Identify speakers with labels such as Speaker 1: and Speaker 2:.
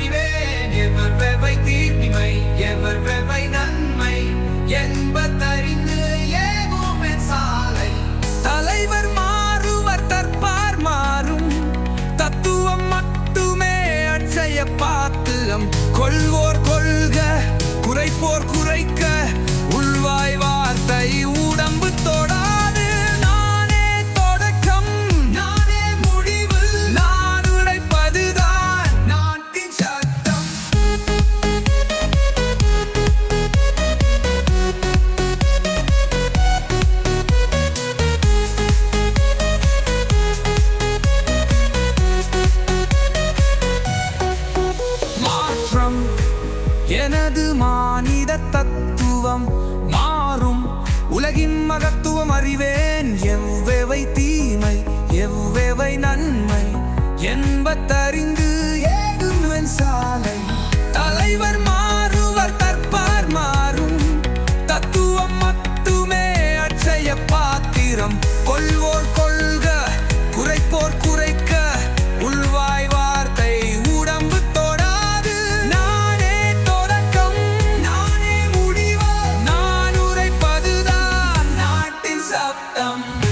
Speaker 1: அறிவேன் எவர் வெவை தீர்மை எவர் வெவை நன்மை என்பதறிந்து ஏகும் என் சாலை
Speaker 2: தலைவர் மாறுவர் தற்பார் மாறும் தத்துவம் மட்டுமே அட்சய பாத்திரம் கொள்வோர் கொள்க குறைப்போர் குறை எனது மானிட தத்துவம் மாறும். உலகின் மகத்துவம் அறிவேன். எவ்வெவை தீமை எவ்வெவை நன்மை என்பத்தறிந்து ஏகுவன் சாலை. தலைவர் மாறுவர் தற்பார் மாறும். தத்துவம் மட்டுமே அச்சய பாத்திரம். கொள்வோர் am